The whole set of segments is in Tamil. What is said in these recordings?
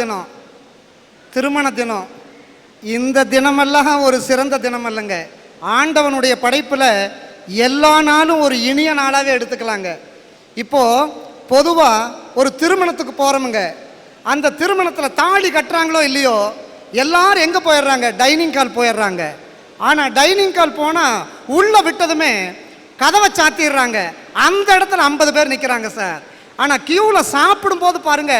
தினம் திருமண தினம் இந்த தினமெல்லாம் ஒரு சிறந்த தினம் அல்லங்க ஆண்டவனுடைய படைப்பில் எல்லா நாளும் ஒரு இனிய நாளாகவே எடுத்துக்கலாங்க. இப்போ பொதுவாக ஒரு திருமணத்துக்கு போகிறோமுங்க அந்த திருமணத்தில் தாலி கட்டுறாங்களோ இல்லையோ எல்லாரும் எங்கே போயிடுறாங்க? டைனிங் ஹால் போயிடுறாங்க. ஆனால் டைனிங் ஹால் போனால் உள்ளே விட்டதுமே கதவை சாத்திடுறாங்க. அந்த இடத்துல ஐம்பது பேர் நிற்கிறாங்க சார். ஆனால் கியூவில் சாப்பிடும்போது பாருங்க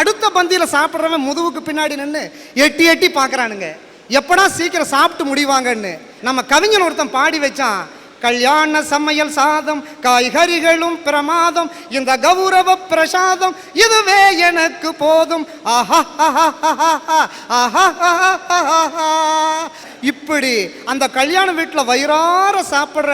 அடுத்த பந்தியில் சாப்பிட்றவன் முதுகுக்கு பின்னாடி நின்று எட்டி எட்டி பார்க்குறானுங்க. எப்படா சீக்கிரம் சாப்பிட்டு முடிவாங்கன்னு. நம்ம கவிஞன் ஒருத்தன் பாடி வச்சான் கல்யாண சமையல் சாதம் காய்கறிகளும் பிரமாதம் இந்த கௌரவ பிரசாதம் இதுவே எனக்கு போதும். ஆஹா ஆஹா ஆஹா ஆஹா ஆஹா ஆஹா. இப்படி அந்த கல்யாண வீட்டில் வயிறார சாப்பிட்ற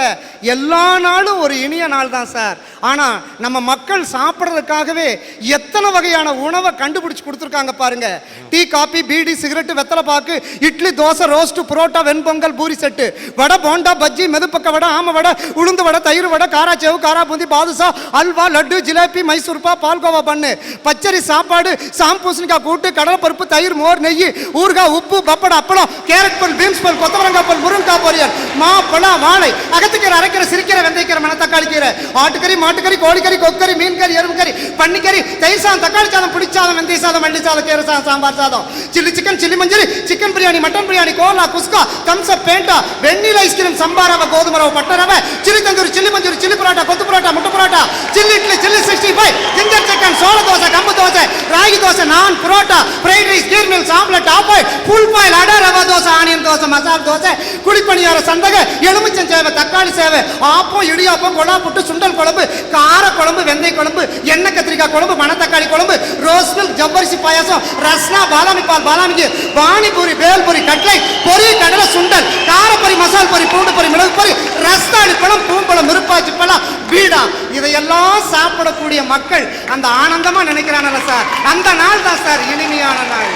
எல்லா நாளும் ஒரு இனிய நாள் தான் சார். ஆனால் நம்ம மக்கள் சாப்பிட்றதுக்காகவே எத்தனை வகையான உணவை கண்டுபிடிச்சு கொடுத்துருக்காங்க பாருங்க. டீ காபி பீடி சிகரெட்டு வெத்தலை பாக்கு இட்லி தோசை ரோஸ்ட் புரோட்டா வெண்பொங்கல் பூரி செட்டு. வடை போண்டா பஜ்ஜி மெதுப்பக்க வடை ஆம வடை உளுந்து வடை தயிர் வடை காராச்சேவு காராபூந்தி பாதுசா பாதுஷா அல்வா லட்டு ஜிலேபி மைசூர்பா பால்கோவா பண்ணு. பச்சரி சாப்பாடு சாம்பூசணிக்காய் கூட்டு கடலைப்பருப்பு தயிர் மோர் நெய் ஊறுகாய் உப்பு பப்படை அப்பளம் கேரட் பல் பீன்ஸ் பல் கொத்தவரங்காப்பல் முருங்காய் பொரியல் மா பழம் வாழை அகத்துக்கீரை அரைக்கிற சிரிக்கிற வெந்தயக்கீரை மணத்தக்காளி கீரை ஆட்டுக்கறி மாட்டுக்கறி கோழிக்கறி கொக்கறி மீன் கறி கறி பன்னிக்கறி தயிர் சாதம் தக்காளி சாதம் புளி வெந்தய சாதம் மல்லி சாதம் கீரை சாதம் சாம்பார் சாதம் சில்லி சிக்கன் சில்லி மஞ்சள் chicken biryani mutton biryani cola kuska Thums Fanta vanilla ice cream sambar ரவை கோதுமை ரவை பட்டை ரவை chilli tandoori chilli manchurian chilli parotta கொத்து பரோட்டா முட்டை parotta chilli idli chilli sixty five ginger chicken சோள தோசை கம்பு dosa ragi dosa naan parotta fried rice kheer meals omelette half full boil adai rava dosa onion dosa மசால் தோசை குழிப்பணியார சந்தக எலுமிச்சம் சேவை தக்காளி சேவை ஆப்பம் இடியாப்பம் கொலா புட்டு சுண்டல் குழம்பு கார குழம்பு வெந்தய குழம்பு எண்ணெய் கத்திரிக்காய் குழம்பு மணத்தக்காளி குழம்பு ரோஸ் மில்க் ஜவ்வரிசி பாயாசம் ரஸ்னா பாலாமி பால் பாலாமிக்கு பானிபூரி பேல்பூரி கட்லை பொரி கடலை சுண்டல் காரப்பொரி மசால் பொரி பூண்டு பொரி மிளகு பொரி ரஸ்தாளி பழம் பூம்பழம் மிருப்பாச்சி பழம் பீடா இதையெல்லாம் சாப்பிடக்கூடிய மக்கள் அந்த ஆனந்தமா நினைக்கிறானல்ல சார். அந்த நாள் தான் சார் இனிமையான நாள்.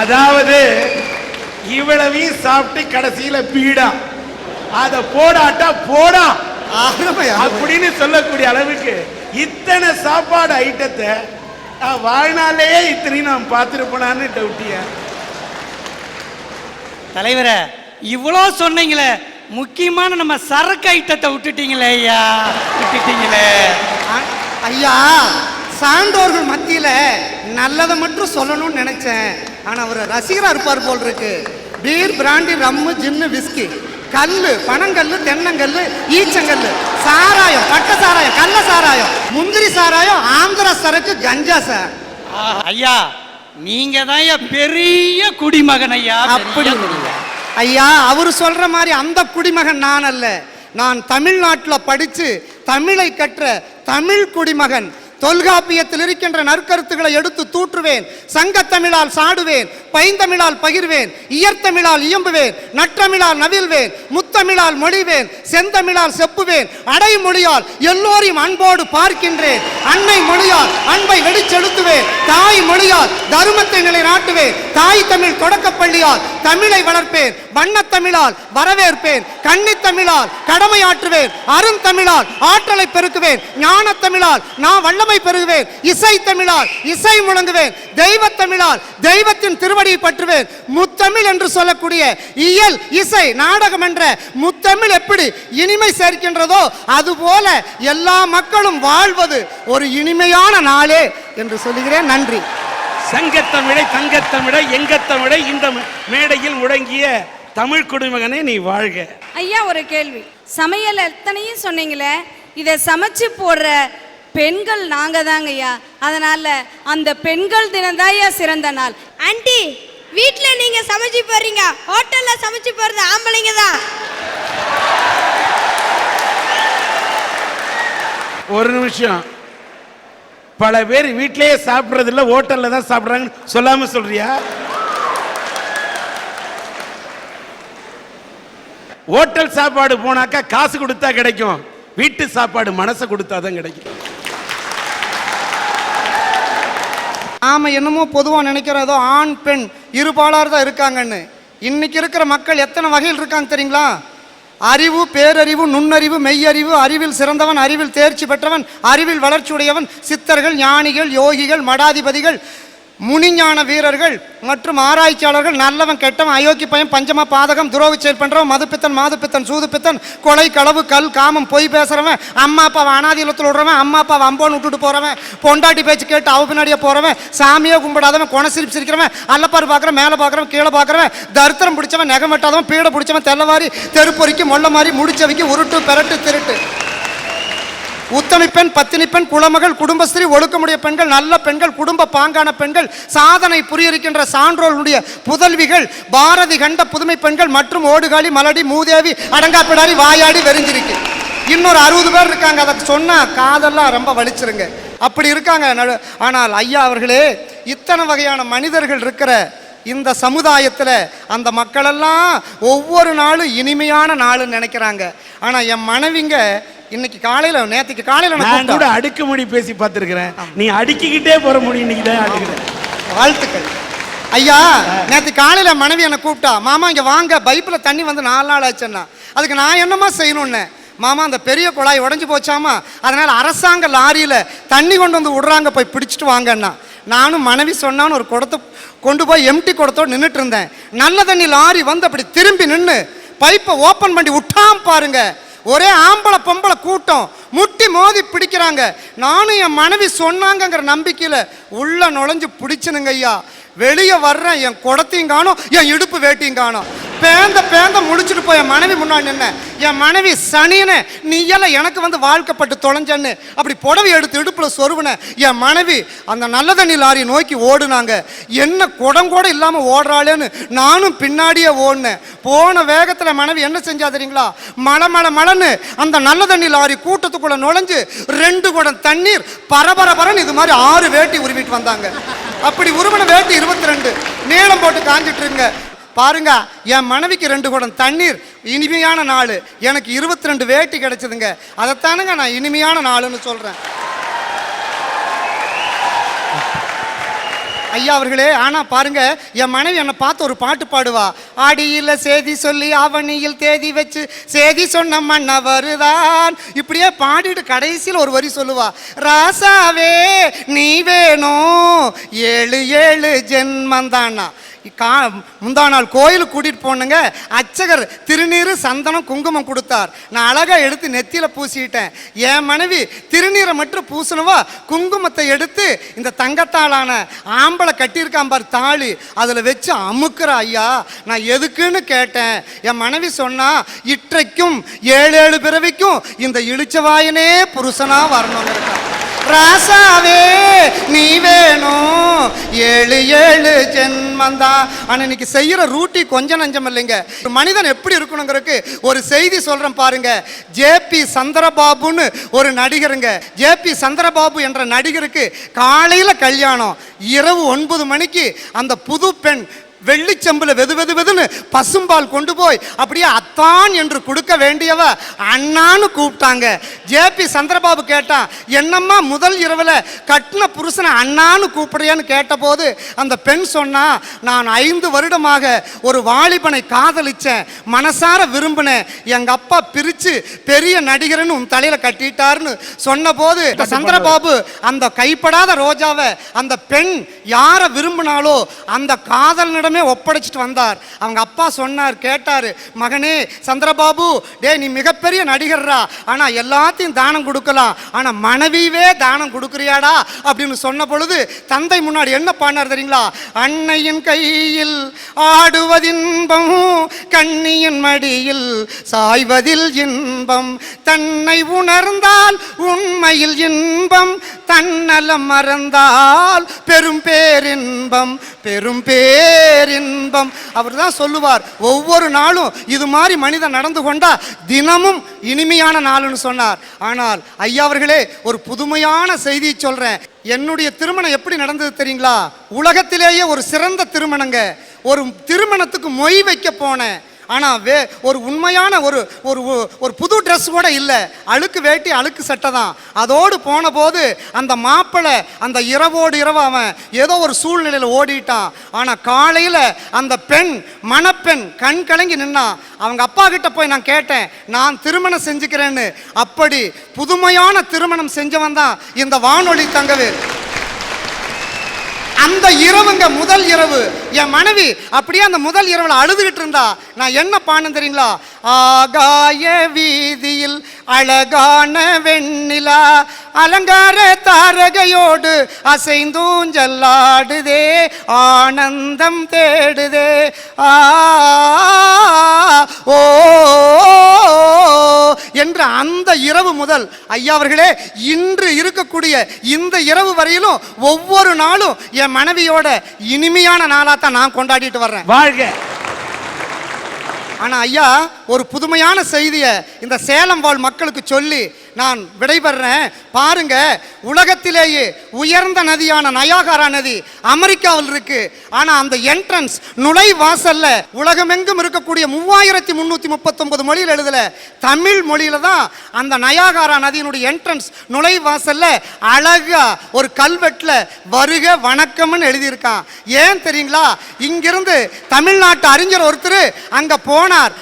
அதாவது இவ்வளவையும் சாப்பிட்டு கடைசியில பீடா. அத போடாட்டா போடா. அப்படின்னு சொல்லக்கூடிய அளவுக்கு இத்தனை சாப்பாடு ஐட்டத்தை வாழ்நாளையே இத்தனையும் நான் பார்த்துருப்பேனான்னு டவுட்டிய தலைவரே இவ்வளோ சொன்னீங்களே முக்கியமான நம்ம சரக்கு ஐட்டத்தை விட்டுட்டீங்களே ஐயா. விட்டுட்டீங்களே. ஐயா சான்றோர்கள் மத்தியில நல்லதை மட்டும் சொல்லணும்னு நினைச்சேன். ஆனா அவர் ரசிகரா இருப்பார் போல் இருக்கு beer brandy rum gin whisky கல்லு பனங்கல்லு தென்னங்கல்லு ஈச்சங்கல்லு. சாராயம் பட்ட சாராயம் கள்ள சாராயம். முந்திரி சாராயம் ஆந்திர சரக்கு கஞ்சா சார். ஐயா நீங்க தான் பெரிய குடிமகன் ஐயா அப்படி. ஐயா அவர் சொல்ற மாதிரி அந்த குடிமகன் நான் அல்ல. நான் தமிழ்நாட்டில் படித்து தமிழை கற்ற தமிழ் குடிமகன். தொல்காப்பியத்தில் இருக்கின்ற நற்கருத்துக்களை எடுத்து தூற்றுவேன். சங்கத்தமிழால் சாடுவேன் பைந்தமிழால் பகிர்வேன் இயற்தமிழால் இயம்புவேன் நற்றமிழால் நவில்வேன் முத்தமிழால் மொழிவேன் செந்தமிழால் செப்புவேன் அடைமொழியால் எல்லோரையும் அன்போடு பார்க்கின்றேன். அன்னை மொழியால் அன்பை வெடிச்செலுத்துவேன் தாய் மொழியால் தருமத்தை நிலைநாட்டுவேன் தாய் தமிழ் தொடக்கப்பள்ளியால் தமிழை வளர்ப்பேன் வண்ணத்தமிழால் வரவேற்பேன் கன்னித்தமிழால் கடமையாற்றுவேன் அருந்தமிழால் ஆற்றலை பெருக்குவேன் ஞானத்தமிழால் நான் வல்லமை பெருகுவேன் இசை தமிழால் இசை முழங்குவேன். தெய்வத் தமிழால் தெய்வத்தின் திருவடியை பற்றுவேன். முத்தமிழ் என்று சொல்லக்கூடிய இயல் இசை நாடகம் என்ற முத்தமிழ் எப்படி இனிமை சேர்க்கின்றதோ அதுபோல எல்லா மக்களும் வாழ்வது ஒரு இனிமையான நாளே என்று சொல்லுகிறேன். நன்றி. சங்கத்தமிழை தங்கத்தமிழை எங்கத்தமிழை இந்த மேடையில் முழங்கிய தமிழ் குடிமகனே நீ வாழ்க. ஐயா ஒரு கேள்வி. சமையல் எத்தனையும் சொன்னீங்களே இதை சமைச்சு போடுற பெண்கள் நாங்க தாங்க ஐயா. அதனால அந்த பெண்கள் தினம் ஐயா சிறந்த நாள். ஆண்டி வீட்ல நீங்க சமைச்சு போறீங்க. ஹோட்டல்ல சமைச்சு போறது ஆம்பளைங்க தான். ஒரு நிமிஷம். பல பேர் வீட்டிலேயே சாப்பிடுறது இல்ல ஹோட்டல்ல தான் சாப்பிடுறாங்கன்னு சொல்லாம சொல்றியா? ஹோட்டல் சாப்பாடு போனாக்கா காசு கொடுத்தா கிடைக்கும். வீட்டு சாப்பாடு மனசை கொடுத்தா தான் கிடைக்கும். நாம் என்னமோ பொதுவாக நினைக்கிறதோ ஆண் பெண் இருபாலார் தான் இருக்காங்கன்னு. இன்னைக்கு இருக்கிற மக்கள் எத்தனை வகையில் இருக்காங்க தெரியுங்களா? அறிவு பேரறிவு நுண்ணறிவு மெய்யறிவு அறிவில் சிறந்தவன் அறிவில் தேர்ச்சி பெற்றவன் அறிவில் வளர்ச்சியுடையவன் சித்தர்கள் ஞானிகள் யோகிகள் மடாதிபதிகள் முனிஞான வீரர்கள் மற்றும் ஆராய்ச்சியாளர்கள் நல்லவன் கெட்டவன் அயோக்கி பையன் பஞ்சமா பாதகம் துரோவி செயல் பண்ணுறவன் மதுப்பித்தன் மாதுப்பித்தன் சூதுப்பித்தன் கொலை களவு கல் காமம் பொய் பேசுகிறவன் அம்மா அப்பாவை அனாதிலத்தில் விடுறவன் அம்மா அப்பாவை அம்போன்னு விட்டுட்டு போகிறவன் பொண்டாட்டி பேச்சு கேட்டு அவ பின்னாடியே போகிறவன் சாமியோ கும்பிடாதவன் குண சிரிப்பு சிரிக்கிறவன் அல்லப்பாரு பார்க்குறவன் மேலே பார்க்குறவன் கீழே பார்க்குறவன் தரித்திரம் பிடிச்சவன் நகம் வெட்டாதவன் பீடை பிடிச்சவன் தெல்லவாரி தெருப்பொறிக்கு மொல்ல மாதிரி முடிச்சவைக்கு உருட்டு பெரட்டு திருட்டு. உத்தமி பெண் பத்தினி பெண் குலமகள் குடும்பஸ்திரீ ஒழுக்கமுடைய பெண்கள் நல்ல பெண்கள் குடும்ப பாங்கான பெண்கள் சாதனை புரியிருக்கின்ற சான்றோர்களுடைய புதல்விகள் பாரதி கண்ட புதுமை பெண்கள் மற்றும் ஓடுகாலி மலடி மூதேவி அடங்காப்பிடாரி வாயாடி வெறிஞ்சிருக்கு. இன்னொரு அறுபது பேர் இருக்காங்க. அதை சொன்னால் காதெல்லாம் ரொம்ப வலிச்சிருங்க. அப்படி இருக்காங்க. ஆனால் ஐயா அவர்களே இத்தனை வகையான மனிதர்கள் இருக்கிற இந்த சமுதாயத்தில் அந்த மக்களெல்லாம் ஒவ்வொரு நாளும் இனிமையான நாள்னு நினைக்கிறாங்க. ஆனால் என் மனைவிங்க இன்னைக்கு காலையில் நேற்றுக்கு காலையில் நான் கூட கூப்பிட்டேன். அடுக்குமுடி பேசி பார்த்துருக்கிறேன். நீ அடுக்கிக்கிட்டே போற முடி இன்னைக்கு தான் அடுக்கிறேன் வாழ்த்துக்கள். ஐயா நேற்று காலையில் மனைவி என்னை கூப்பிட்டா மாமா இங்கே வாங்க பைப்பில் தண்ணி வந்து நாலு நாள் ஆச்சுன்னா அதுக்கு நான் என்னமா செய்யணும்னு? மாமா அந்த பெரிய குழாய் உடஞ்சி போச்சாமா? அதனால அரசாங்க லாரியில் தண்ணி கொண்டு வந்து விடுறாங்க போய் பிடிச்சிட்டு வாங்கன்னா நானும் மனைவி சொன்னான்னு ஒரு குடத்தை கொண்டு போய் எம்டி குடத்தோடு நின்றுட்டு இருந்தேன். நல்ல தண்ணி லாரி வந்து அப்படி திரும்பி நின்று பைப்பை ஓப்பன் பண்ணி விட்டாம் பாருங்க. ஒரே ஆம்பளை பொம்பளை கூட்டம். முட்டி மோதி பிடிக்கிறாங்க. நானும் என் மனைவி சொன்னாங்கங்கிற நம்பிக்கையில் உள்ள நுழைஞ்சு பிடிச்சனுங்க ஐயா. வெளியே வர்றேன். என் குடத்தையும் காணும். என் இடுப்பு வேட்டியும் காணும். பேந்த பேந்த முடிச்சுட்டு போய் என் மனைவி முன்னாடி நின்ன. என் மனைவி சனியனே நீ எல்லாம் எனக்கு வந்து வாழ்க்கப்பட்டு தொலைஞ்சன்னு. அப்படி புடவை எடுத்து இடுப்பில் சொருவின. என் மனைவி அந்த நல்ல தண்ணி லாரி நோக்கி ஓடுனாங்க. என்ன குடம் கூட இல்லாமல் ஓடுறாளேன்னு நானும் பின்னாடியே ஓடினேன். போன வேகத்தில் மனைவி என்ன செஞ்சா தெரியுங்களா? மழை மழை மழைன்னு அந்த நல்ல தண்ணி லாரி கூட்டத்துக்குள்ளே நுழைஞ்சு ரெண்டு குடம் தண்ணீர் பரபர பரன்னு இது மாதிரி ஆறு வேட்டி உருவிட்டு வந்தாங்க. அப்படி உருவன வேட்டி இருபத்தி ரெண்டு. நீளம் போட்டு காஞ்சிட்டு இருங்க. பாருங்க என் மனைவிக்கு ரெண்டு குடம் தண்ணீர் இனிமையான நாள். எனக்கு இருபத்தி ரெண்டு வேட்டி கிடைச்சதுங்க. அதைத்தானுங்க நான் இனிமையான நாளுன்னு சொல்றேன். ஐயா அவர்களே ஆனா பாருங்க என் மனைவி என்னை பார்த்து ஒரு பாட்டு பாடுவா. ஆடியில் சேதி சொல்லி அவனியில் தேதி வச்சு சேதி சொன்ன மண்ண வருதான். இப்படியே பாடிட்டு கடைசியில் ஒரு வரி சொல்லுவா. ராசாவே நீ வேணும். ஏழு ஏழு ஜென்மந்தானா. கா முந்தா நாள் கோயிலுக்கு கூட்டிட்டு போனுங்க. அர்ச்சகர் திருநீர் சந்தனம் குங்குமம் கொடுத்தார். நான் அழகா எடுத்து நெத்தியில பூசிட்டேன். என் மனைவி திருநீரை மட்டும் பூசணுவா குங்குமத்தை எடுத்து இந்த தங்கத்தாலான ஆம்பளை கட்டியிருக்கான் பார் தாலி அதில் வச்சு அமுக்குற ஐயா. நான் எதுக்குன்னு கேட்டேன். என் மனைவி சொன்னா இற்றைக்கும் ஏழு ஏழு பிறவிக்கும் இந்த இழிச்சவாயனே புருஷனா வரணுங்கிறக்கா ராசாவே நீ வேணும் ஏழு ஏழு ஜென்மந்தா. ஆனால் இன்னைக்கு செய்கிற ரூட்டி கொஞ்சம் நஞ்சம் இல்லைங்க. ஒரு மனிதன் எப்படி இருக்கணுங்கிறதுக்கு ஒரு செய்தி சொல்கிறேன் பாருங்க. ஜேபி சந்திரபாபுன்னு ஒரு நடிகருங்க. ஜேபி சந்திரபாபு என்ற நடிகருக்கு காலையில் கல்யாணம் இரவு ஒன்பது மணிக்கு அந்த புது பெண் வெள்ளிச்சம்புல வெது வெது வெதுன்னு பசும்பால் கொண்டு போய் அப்படியே அத்தான் என்று கொடுக்க வேண்டியவ அண்ணான்னு கூப்பிட்டாங்க. ஜேபி சந்திரபாபு கேட்டான் என்னம்மா முதல் இரவுல கட்டின புருஷனை அண்ணான்னு கூப்பிடுறியான்னு கேட்டபோது அந்த பெண் சொன்னா நான் ஐந்து வருடமாக ஒரு வாலிபனை காதலிச்சேன் மனசார விரும்பினேன் எங்க அப்பா பிரிச்சு பெரிய நடிகர்னு உன் தலையில கட்டிட்டாருன்னு சொன்னபோது சந்திரபாபு அந்த கைப்படாத ரோஜாவை அந்த பெண் யாரை விரும்பினாலோ அந்த எல்லாமே ஒப்படைச்சிட்டு வந்தார். அவங்க அப்பா சொன்னார் கேட்டார் மகனே சந்திரபாபு டேய் நீ மிகப்பெரிய நடிகர்ரா. ஆனால் எல்லாத்தையும் தானம் கொடுக்கலாம். ஆனால் மனைவியவே தானம் கொடுக்குறியாடா? அப்படின்னு சொன்ன பொழுது தந்தை முன்னாடி என்ன பண்ணார் தெரியுங்களா? அன்னையின் கையில் ஆடுவதின்பம் கண்ணியின் மடியில் சாய்வதில் இன்பம். தன்னை உணர்ந்தால் உண்மையில் இன்பம். தன்னலம் மறந்தால் பெரும் பேரின்பம். பெரும் பேரின்பம். அவர் தான் சொல்லுவார் ஒவ்வொரு நாளும் இது மாதிரி மனிதன் நடந்து கொண்டா தினமும் இனிமையான நாள்னு சொன்னார். ஆனால் ஐயா அவர்களே ஒரு புதுமையான செய்தியை சொல்றேன். என்னுடைய திருமணம் எப்படி நடந்தது தெரியுங்களா? உலகத்திலேயே ஒரு சிறந்த திருமணங்க. ஒரு திருமணத்துக்கு மொய் வைக்க போனேன். ஆனால் வே ஒரு உண்மையான ஒரு ஒரு ஒரு புது ட்ரெஸ் கூட இல்லை. அழுக்கு வேட்டி அழுக்கு சட்டை தான். அதோடு போன போது அந்த மாப்பிள்ளை அந்த இரவோடு இரவு அவன் ஏதோ ஒரு சூழ்நிலையில் ஓடிட்டான். ஆனால் காலையில் அந்த பெண் மணப்பெண் கண் கலங்கி நின்னான் அவங்க அப்பா கிட்ட போய் நான் கேட்டேன் நான் திருமணம் செஞ்சுக்கிறேன்னு. அப்படி புதுமையான திருமணம் செஞ்சவன் தான் இந்த வானொலி தங்கவேல். அந்த இரவுங்க முதல் இரவு. என் மனைவி அப்படியே அந்த முதல் இரவுல அழுதுகிட்டு இருந்தா நான் என்ன பாடுன்னு தெரியுங்களா? ஆகாய வீதியில் அழகான வெண்ணிலா அலங்கார தாரகையோடு அசைந்தூஞ்சல்லாடுதே ஆனந்தம் தேடுதே. ஆ ஓ என்ற அந்த இரவு முதல் ஐயா அவர்களே இன்று இருக்கக்கூடிய இந்த இரவு வரையிலும் ஒவ்வொரு நாளும் என் மனைவியோட இனிமையான நாளா தான் நான் கொண்டாடிட்டு வர்றேன். வாழ்க. ஆனா ஐயா ஒரு புதுமையான செய்தியை இந்த சேலம் வாழ் மக்களுக்கு சொல்லி நான் விடைபெறேன் பாருங்க உலகத்திலேயே உயர்ந்த நதியான நயாகாரா நதி அமெரிக்காவில் இருக்கு. ஆனா அந்த என்ட்ரன்ஸ் நுழைவாசல்ல உலகமெங்கும் இருக்கக்கூடிய மூவாயிரத்தி முன்னூத்தி முப்பத்தொன்பது மொழியில் எழுதல. தமிழ் மொழியில தான் அந்த நயாகாரா நதியினுடைய என்ட்ரன்ஸ் நுழைவாசல்ல அழகா ஒரு கல்வெட்டில் வருக வணக்கம்னு எழுதியிருக்கான். ஏன் தெரியுங்களா? இங்கிருந்து தமிழ்நாட்டு அறிஞர் ஒருத்தர் அங்க போனார்.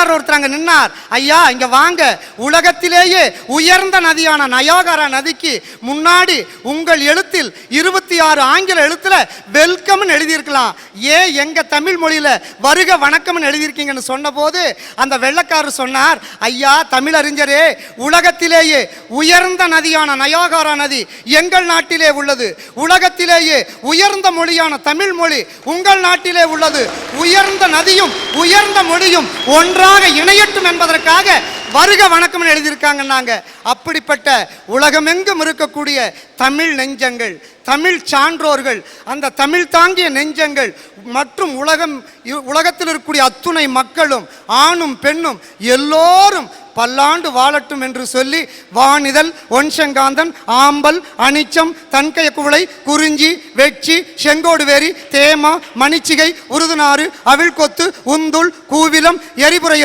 வெள்ளக்காரர் ஒருத்தர் அங்க நின்னார். ஐயா இங்க வாங்க. உலகத்திலேயே உயர்ந்த நதியான நயாகரா நதிக்கு முன்னாடி உங்கள் எழுத்தில் இருபத்தி ஆறு ஆங்கில எழுத்துல வெல்கம்னு எழுதியிருக்கலாம். ஏன் எங்க தமிழ் மொழியில வருக வணக்கம்னு எழுதியிருக்கீங்கன்னு சொன்னபோது அந்த வெள்ளக்காரர் சொன்னார் ஐயா தமிழறிஞரே உலகத்திலேயே உயர்ந்த நதியான நயாகரா நதி எங்கள் நாட்டிலே உள்ளது. உலகத்திலேயே உயர்ந்த மொழியான தமிழ் மொழி உங்கள் நாட்டிலே உள்ளது. உயர்ந்த நதியும் உயர்ந்த மொழியும் ஒன்று ஒன்றாக இணையட்டும் என்பதற்காக வருக வணக்கம் எழுதியிருக்காங்கன்னாங்க அப்படிப்பட்ட உலகமெங்கும் இருக்கக்கூடிய தமிழ் நெஞ்சங்கள் தமிழ் சான்றோர்கள் அந்த தமிழ் தாங்கிய நெஞ்சங்கள் மற்றும் உலகம் உலகத்தில் இருக்கக்கூடிய அத்துணை மக்களும் ஆணும் பெண்ணும் எல்லோரும் பல்லாண்டு வாழட்டும் என்று சொல்லி வானிதழ் ஒன்சங்காந்தன் ஆம்பல் அனிச்சம் தன்கைய குவளை குறிஞ்சி வெட்சி செங்கோடுவேரி தேமா மணிச்சிகை உருதுநாறு அவிழ்கொத்து உந்துள் கூவிலம் எரிபுரை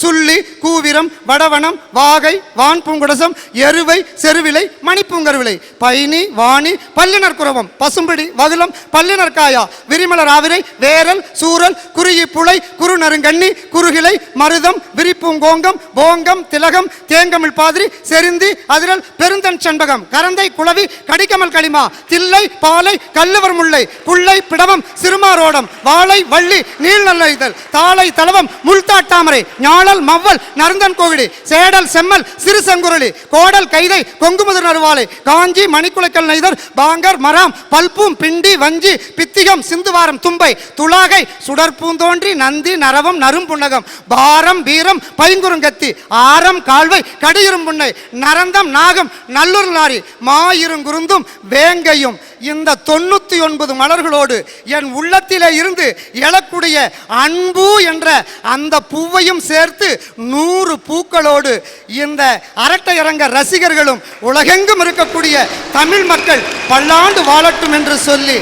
சுள்ளி கூவிரம் வடவனம் வாகை வான்பூங்குடசம் எருவை செருவிலை மணிப்பூங்கருவிலை பைனி வாணி பல்லினர் குரவம் பசும்பிடி வகுலம் பல்லினர் காயா விரிமலர் ஆவிரை வேரல் சூரல் குருகி புலை குறுநருங்கண்ணி குறுகிலை மருதம் விரிப்பூங்கோங்கம் போங்கம் திலகம் தேங்கமிழ் பாதிரி செருந்தி அதிரல் பெருந்தன் செண்பகம். கரந்தை குளவி கடிக்கமல் களிமா. தில்லை பாலை கல்லுவர் முல்லை. புள்ளை பிடவம் சிறுமாரோடம் வாழை வள்ளி நீள் நல்ல தாளை தளவம் முள்தாட்டாமரை ஞாழல் மவ்வல் நரந்தன் கோவிடி சேடல் செம்மல் சிறு சங்குரலி கோடல் கைதை கொங்குமுதர் நறுவாலை காஞ்சி மணிக்குலைக்கல் நெய்தர் பாங்கர் மராம் பல்பூம் பிண்டி வஞ்சி பித்திகம் சிந்துவாரம் தும்பை. துளாகை சுடற்பூந்தோன்றி நந்தி நரவம் நரும்புன்னகம் பாரம் வீரம் பைங்குறுங்கத்தி. ஆரம் கால்வை கடியிரும்புன்னை நரந்தம் நாகம் நல்லூர் நாரி மாயிருங்குருந்தும் வேங்கையும். இந்த தொண்ணூத்தி ஒன்பது மலர்களோடு என் உள்ளத்திலே இருந்து எழக்கூடிய அன்பு என்ற அந்த பூவையும் சேர்த்து நூறு பூக்களோடு இந்த அரட்டையரங்க ரசிகர்களும் உலகெங்கும் இருக்கக்கூடிய தமிழ் மக்கள் பல்லாண்டு வாழட்டும் என்று சொல்லி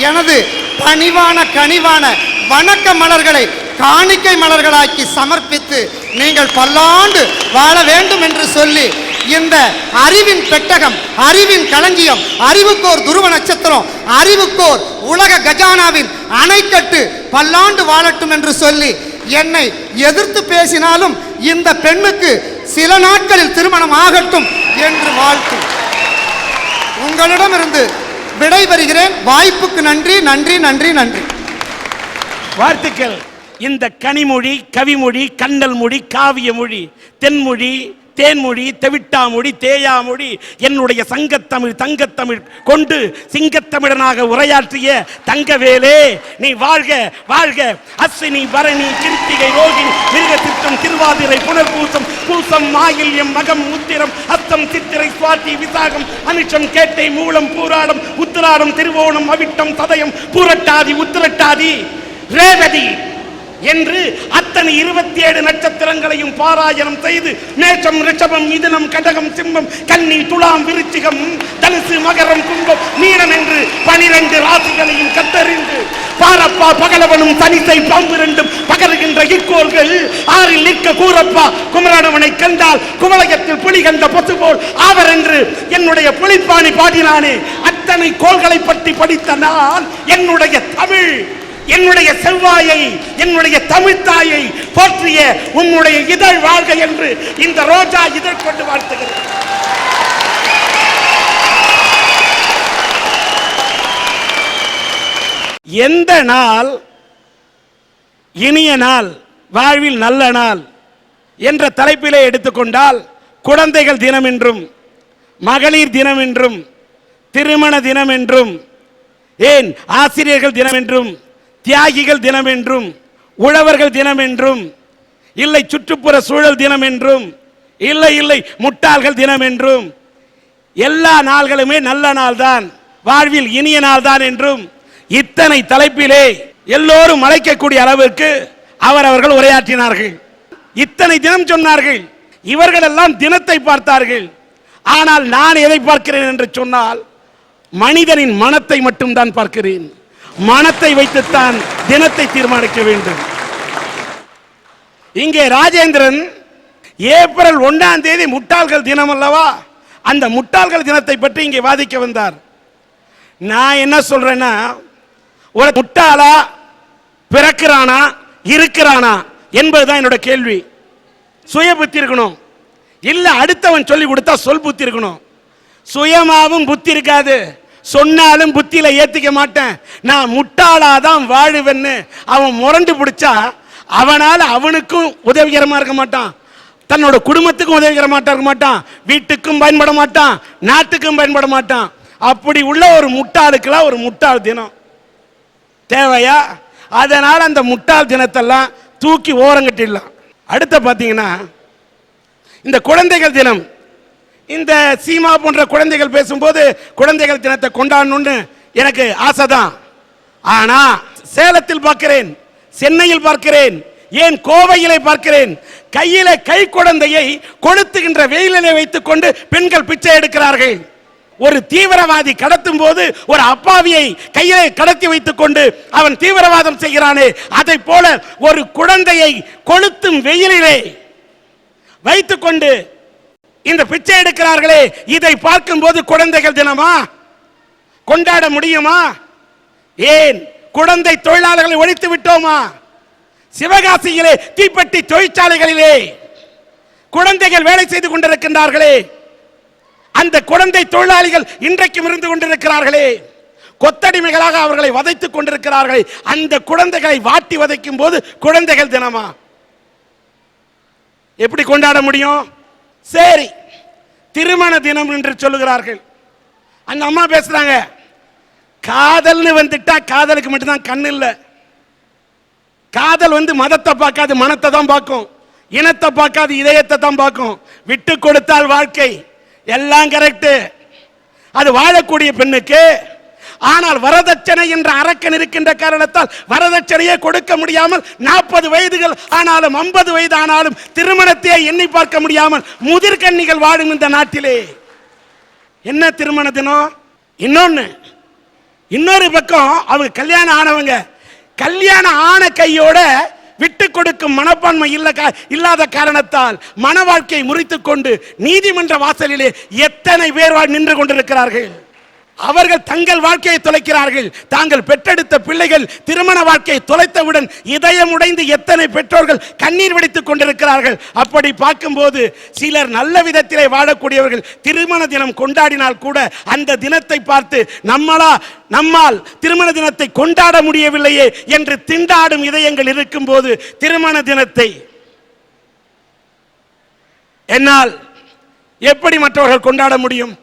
எனது பணிவான கனிவான வணக்க மலர்களை காணிக்கை மலர்களாக்கி சமர்ப்பித்து நீங்கள் பல்லாண்டு வாழ வேண்டும் என்று சொல்லி இந்த அறிவின் பெட்டகம் அறிவின் களஞ்சியம் அறிவுக்கோர் துருவ நட்சத்திரம் அறிவுக்கோர் உலக கஜானாவின் அணைக்கட்டு பல்லாண்டு வாழட்டும் என்று சொல்லி என்னை எதிர்த்து பேசினாலும் இந்த பெண்ணுக்கு சில நாட்களில் திருமணம் ஆகட்டும் என்று வாழ்த்து. உங்களிடமிருந்து விடைபெறுகிறேன் வாய்ப்புக்கு நன்றி நன்றி நன்றி நன்றி. வாழ்த்துக்கள். இந்த கனிமொழி கவிமொழி கண்டல் மொழி காவிய மொழி தென்மொழி தேன்மொழி தெவிட்டாமொழி தேயாமொழி என்னுடைய சங்கத்தமிழ் தங்கத்தமிழ் கொண்டு சிங்கத்தமிழனாக உரையாற்றிய தங்கவேலே நீ வாழ்க வாழ்க. அஸ்வினி பரணி கிருத்திகை ரோகிணி மிருக திருவாதிரை புனர்பூசம் பூசம் மாயில்யம் மகம் உத்திரம் அத்தம் சித்திரை சுவாதி விசாகம் அமிஷம் கேட்டை மூலம் பூராடம் உத்திராடம் திருவோணம் அவிட்டம் சதயம் பூரட்டாதி உத்திரட்டாதி. ரேவதி என்று அத்தனை இருபத்தி ஏழு நட்சத்திரங்களையும் பாராயணம் செய்து மேஷம் ரிஷபம் மிதுனம் கடகம் சிம்மம் கன்னி துலாம் விருச்சிகம் தனுசு மகரம் கும்பம் மீனம் என்று பனிரெண்டு ராசிகளையும் கத்தறிந்து பாரப்பா பகலவனும் தனித்தை பாம்பு ரெண்டும் பகருகின்ற இக்கோள்கள் ஆறில் நிற்க கூறப்பா குமரனவனை கண்டால் குமலகத்தில் புலி கண்ட பொத்து போல் ஆவர் என்று என்னுடைய புலிப்பாணி பாடினானே அத்தனை கோள்களை பற்றி படித்த நான் என்னுடைய தமிழ். என்னுடைய செவ்வாயை என்னுடைய தமிழ் தாயை போற்றிய உன்னுடைய இதழ் வாழ்க என்று இந்த ரோஜா இதழ் கொண்டு வாழ்த்துகிறேன். எந்த நாள் இனிய நாள் வாழ்வில் நல்ல நாள் என்ற தலைப்பிலே எடுத்துக்கொண்டால் குழந்தைகள் தினம் என்றும் மகளிர் தினம் என்றும் திருமண தினம் என்றும் ஏன் ஆசிரியர்கள் தினம் என்றும் தியாகிகள் தினம் என்றும் உழவர்கள் தினம் என்றும் இல்லை சுற்றுப்புற சூழல் தினம் என்றும் இல்லை இல்லை முட்டாள்கள் தினம் என்றும் எல்லா நாள்களுமே நல்ல நாள்தான் வாழ்வில் இனிய நாள்தான் என்றும் இத்தனை தலைப்பிலே எல்லோரும் அழைக்கக்கூடிய அளவிற்கு அவர் அவர்கள் உரையாற்றினார்கள். இத்தனை தினம் சொன்னார்கள் இவர்கள் எல்லாம் தினத்தை பார்த்தார்கள் ஆனால் நான் எதை பார்க்கிறேன் என்று சொன்னால் மனிதனின் மனத்தை மட்டும்தான் பார்க்கிறேன். மனத்தை வைத்துத்தான் தினத்தை தீர்மானிக்க வேண்டும். இங்கே ராஜேந்திரன் ஏப்ரல் ஒன்றாம் தேதி முட்டாள்கள் தினம் அல்லவா? அந்த முட்டாள்கள் தினத்தை பற்றி இங்கே வாதிக்க வந்தார். நான் என்ன சொல்றேன்னா ஒரு முட்டாளா பிறக்கிறானா இருக்கிறானா என்பதுதான் என்னோட கேள்வி. சுய புத்தி இருக்கணும். இல்ல அடுத்தவன் சொல்லி கொடுத்தா சொல் புத்தி இருக்கணும். சுயமாவும் புத்தி இருக்காது. சொன்னாலும் புத்தியில ஏத்திக்க மாட்டேன். நான் முட்டாளாதான் வாழுவேன்னு அவன் முரண்டு பிடிச்சா அவனால் அவனுக்கும் உதவிகரமா இருக்க மாட்டான். தன்னோட குடும்பத்துக்கும் உதவிகரமாட்டா இருக்க மாட்டான். வீட்டுக்கும் பயன்பட மாட்டான். நாட்டுக்கும் பயன்பட மாட்டான். அப்படி உள்ள ஒரு முட்டாளுக்கெல்லாம் ஒரு முட்டாள் தினம். தேவையா? அதனால் அந்த முட்டாள் தினத்தெல்லாம் தூக்கி ஓரங்கட்டிடலாம். அடுத்த பார்த்தீங்கன்னா இந்த குழந்தைகள் தினம். இந்த சீமா போன்ற குழந்தைகள் பேசும்போது குழந்தைகள் தினத்தை கொண்டாடணும்னு எனக்கு ஆசைதான். ஆனா சேலத்தில் பார்க்கிறேன் சென்னையில் பார்க்கிறேன் ஏன் கோவையிலே பார்க்கிறேன் கையில கை குழந்தையை கொளுத்துகின்ற வெயிலிலே வைத்துக் கொண்டு பெண்கள் பிச்சை எடுக்கிறார்கள். ஒரு தீவிரவாதி கடத்தும் போது ஒரு அப்பாவியை கையிலே கடத்தி வைத்துக் கொண்டு அவன் தீவிரவாதம் செய்கிறானே அதை போல ஒரு குழந்தையை கொளுத்தும் வெயிலிலே வைத்துக்கொண்டு இந்த பிச்சை எடுக்கிறார்களே இதை பார்க்கும்போது குழந்தைகள் தினமா? கொண்டாட முடியுமா? ஏன்? குழந்தை தொழிலாளர்களை ஒழித்து விட்டோமா? சிவகாசியிலே தீப்பெட்டி தொழிற்சாலைகளிலே குழந்தைகள் வேலை செய்து கொண்டிருக்கின்றார்களே. அந்த குழந்தை தொழிலாளிகள் இன்றைக்கும் இருந்து கொண்டிருக்கிறார்களே. கொத்தடிமைகளாக அவர்களை வதைத்துக் கொண்டிருக்கிறார்களே. அந்த குழந்தைகளை வாட்டி வதைக்கும் போது குழந்தைகள் தினமா? எப்படி கொண்டாட முடியும்? சரி திருமண தினம் என்று சொல்லுகிறார்கள். அந்த அம்மா பேசுறாங்க காதல்னு வந்துட்டா காதலுக்கு மட்டும்தான் கண் இல்லை. காதல் வந்து மதத்தை பார்க்காது மனத்தை தான் பார்க்கும். இனத்தை பார்க்காது இதயத்தை தான் பார்க்கும். விட்டு கொடுத்தால் வாழ்க்கை. எல்லாம் கரெக்டு அது வாழக்கூடிய பெண்ணுக்கு ஆனால் வரதட்சணை என்ற அரக்கன் இருக்கின்ற காரணத்தால் வரதட்சணையே கொடுக்க முடியாமல் நாற்பது வயதுகள் ஆனாலும் ஐம்பது வயது ஆனாலும் திருமணத்தையே எண்ணி பார்க்க முடியாமல் முதிர்கன்னிகள் வாழும் இந்த நாட்டிலே. என்ன திருமண தினம்? இன்னொன்று இன்னொரு பக்கம் அவங்க கல்யாணம் ஆனவங்க கல்யாணம் ஆன கையோட விட்டு கொடுக்கும் மனப்பான்மை இல்ல இல்லாத காரணத்தால் மன வாழ்க்கையை முறித்துக் கொண்டு நீதிமன்ற வாசலிலே எத்தனை பேர் நின்று கொண்டிருக்கிறார்கள்? அவர்கள் தங்கள் வாழ்க்கையை தொலைக்கிறார்கள். தாங்கள் பெற்றெடுத்த பிள்ளைகள் திருமண வாழ்க்கையை தொலைத்தவுடன் இதயம் உடைந்து எத்தனை பெற்றோர்கள் கண்ணீர் வடித்துக் கொண்டிருக்கிறார்கள். அப்படி பார்க்கும்போது சிலர் நல்ல விதத்திலே வாழக்கூடியவர்கள் திருமண தினம் கொண்டாடினால் கூட அந்த தினத்தை பார்த்து நம்மளா நம்மால் திருமண தினத்தை கொண்டாட முடியவில்லையே என்று திண்டாடும் இதயங்கள் இருக்கும்போது திருமண தினத்தை என்னால் எப்படி மற்றவர்கள் கொண்டாட முடியும்?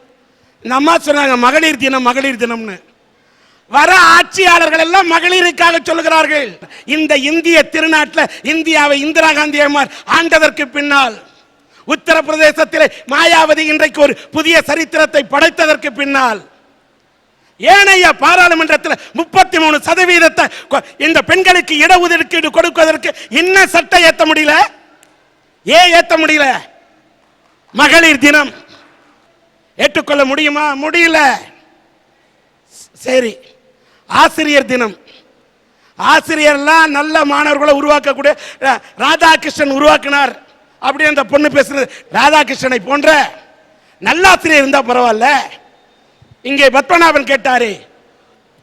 இந்த அம்மா சொன்னாங்க மகளிர் தினம் மகளிர் தினம்னு. வர ஆட்சியாளர்கள் எல்லாம் மகளிருக்காக சொல்லுகிறார்கள். இந்த இந்திய திருநாட்டில் இந்தியாவை இந்திரா காந்தி அம்மார் ஆண்டதற்கு பின்னால். உத்தரப்பிரதேசத்தில் மாயாவதி இன்றைக்கு ஒரு புதிய சரித்திரத்தை படைத்ததற்கு பின்னால். ஏனைய பாராளுமன்றத்தில் முப்பத்தி மூணு சதவீதத்தை கொ- இந்த பெண்களுக்கு இடஒதுக்கீடு கொடுப்பதற்கு என்ன சட்டம் ஏற்ற முடியல? ஏன் ஏற்ற முடியல? மகளிர் தினம். ஏற்றுக்கொள்ள முடியுமா? முடியல. சரி. ஆசிரியர் தினம். ஆசிரியர்லாம் நல்ல மாணவர்களை உருவாக்கக்கூடிய ரா- ராதாகிருஷ்ணன் உருவாக்கினார். அப்படி அந்த பொண்ணு பேசுறது ராதாகிருஷ்ணனை போன்ற நல்ல ஆசிரியர் இருந்தால் பரவாயில்ல. இங்கே பத்மநாபன் கேட்டாரு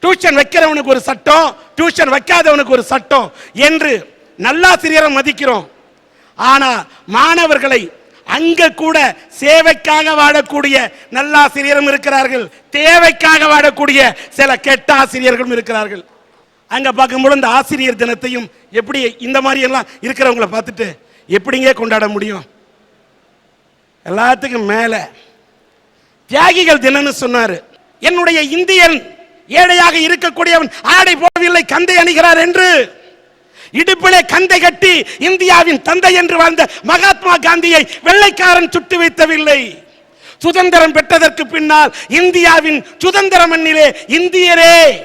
டியூஷன் வைக்கிறவனுக்கு ஒரு சட்டம் டியூஷன் வைக்காதவனுக்கு ஒரு சட்டம் என்று. நல்லாசிரியரை மதிக்கிறோம். ஆனால் மாணவர்களை அங்க கூட சேவைக்காக வாழக்கூடிய நல்லாசிரியரும் இருக்கிறார்கள். தேவைக்காக வாழக்கூடிய சில கெட்ட ஆசிரியர்களும் இருக்கிறார்கள். அங்க பார்க்கும்போது இந்த ஆசிரியர் தினத்தையும் எப்படி இந்த மாதிரி எல்லாம் இருக்கிறவங்கள பார்த்துட்டு எப்படிங்க கொண்டாட முடியும்? எல்லாத்துக்கும் மேல. தியாகிகள் தினம்னு சொன்னார். என்னுடைய இந்தியன் ஏழையாக இருக்கக்கூடியவன் ஆடை போடவில்லை கந்தை அணிகிறார் என்று. இடுப்பிலே கந்தை கட்டி இந்தியாவின் தந்தை என்று வாழ்ந்த மகாத்மா காந்தியை வெள்ளைக்காரன் சுட்டு வைத்தவில்லை சுதந்திரம் பெற்றதற்கு பின்னால் இந்தியாவின் சுதந்திர மண்ணிலே இந்தியரே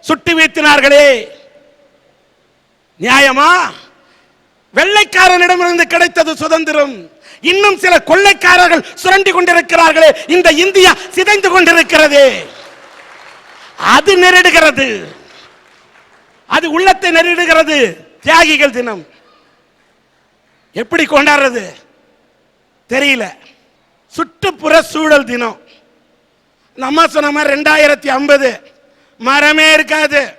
சுட்டு வீழ்த்தினார்களே. நியாயமா? வெள்ளைக்காரனிடமிருந்து கிடைத்தது சுதந்திரம். இன்னும் சில கொள்ளைக்காரர்கள் சுரண்டி கொண்டிருக்கிறார்களே. இந்த இந்தியா சிதைந்து கொண்டிருக்கிறது. அது நெருடுகிறது. அது உள்ளத்தை நெருடுகிறது. தியாகிகள் தினம். எப்படி கொண்டாடுறது? தெரியல. சுற்றுப்புற சூழல் தினம். நம்ம சொன்ன மாதிரி ரெண்டாயிரத்தி ஐம்பது. மரமே இருக்காது.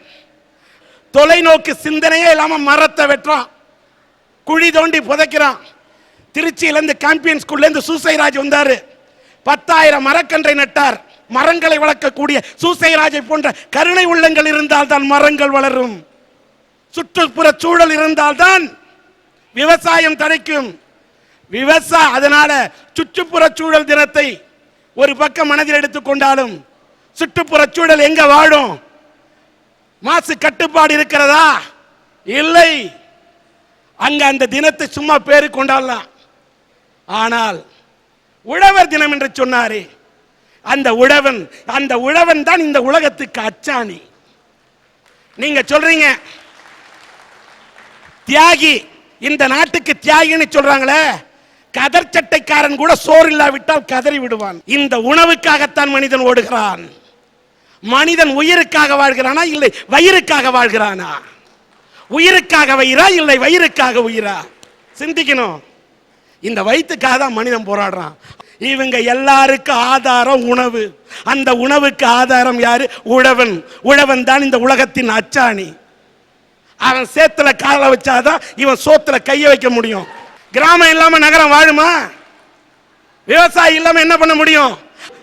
தொலைநோக்கு சிந்தனையே இல்லாம மரத்தை வெட்டுறான். குழி தோண்டி புதைக்கிறான். திருச்சியிலேருந்து கேம்பியன் ஸ்கூல்லேருந்து சூசைராஜ் வந்தாரு. பத்தாயிரம் மரக்கன்றை நட்டார். மரங்களை வளர்க்கக்கூடிய சூசைராஜை போன்ற கருணை உள்ளங்கள் இருந்தால் தான் மரங்கள் வளரும். சுற்றுப்புற சூழல் இருந்தால் தான் விவசாயம் தடைக்கும் விவசாய அதனால சுற்றுப்புற சூழல் தினத்தை ஒரு பக்கம் மனதில் எடுத்துக்கொண்டாலும் சுற்றுப்புற சூழல் எங்க வாழும்? மாசு கட்டுப்பாடு இருக்கிறதா? இல்லை. அங்க அந்த தினத்தை சும்மா பேரு கொண்டாடலாம். ஆனால் உழவர் தினம் என்று சொன்னாரே அந்த உழவன் அந்த உழவன் தான் இந்த உலகத்துக்கு அச்சாணி. நீங்க சொல்றீங்க தியாகி இந்த நாட்டுக்கு தியாகின்னு சொல்றாங்களே கதர் சட்டைக்காரன் கூட சோறு இல்லாவிட்டால் கதறி விடுவான். இந்த உணவுக்காகத்தான் மனிதன் ஓடுகிறான். மனிதன் உயிருக்காக வாழ்கிறானா இல்லை வயிறுக்காக வாழ்கிறானா? உயிருக்காக வயிறா இல்லை வயிறுக்காக உயிரா? சிந்திக்கணும். இந்த வயிற்றுக்காக தான் மனிதன் போராடுறான். இவங்க எல்லாருக்கும் ஆதாரம் உணவு. அந்த உணவுக்கு ஆதாரம் யாரு? உழவன். உழவன் தான் இந்த உலகத்தின் அச்சாணி. அவன் சேத்துல காலை வச்சாதான் இவன் சோத்துல கைய வைக்க முடியும். கிராமம் இல்லாம நகரம் வாழுமா? விவசாயி இல்லாம என்ன பண்ண முடியும்?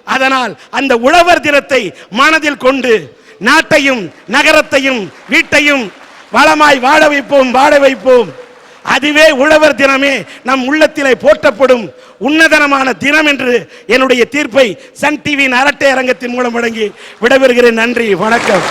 அதனால் அந்த உழவர் தினத்தை மனதில் கொண்டு நாட்டையும் நகரத்தையும் வீட்டையும் வளமாய் வாழ வைப்போம் வாழ வைப்போம். அதுவே உழவர் தினமே நம் உள்ளத்திலே போற்றப்படும் உன்னதனமான தினம் என்று என்னுடைய தீர்ப்பை சன் டிவியின் அரட்டை அரங்கத்தின் மூலம் வழங்கி விடைபெறுகிறேன். நன்றி வணக்கம்.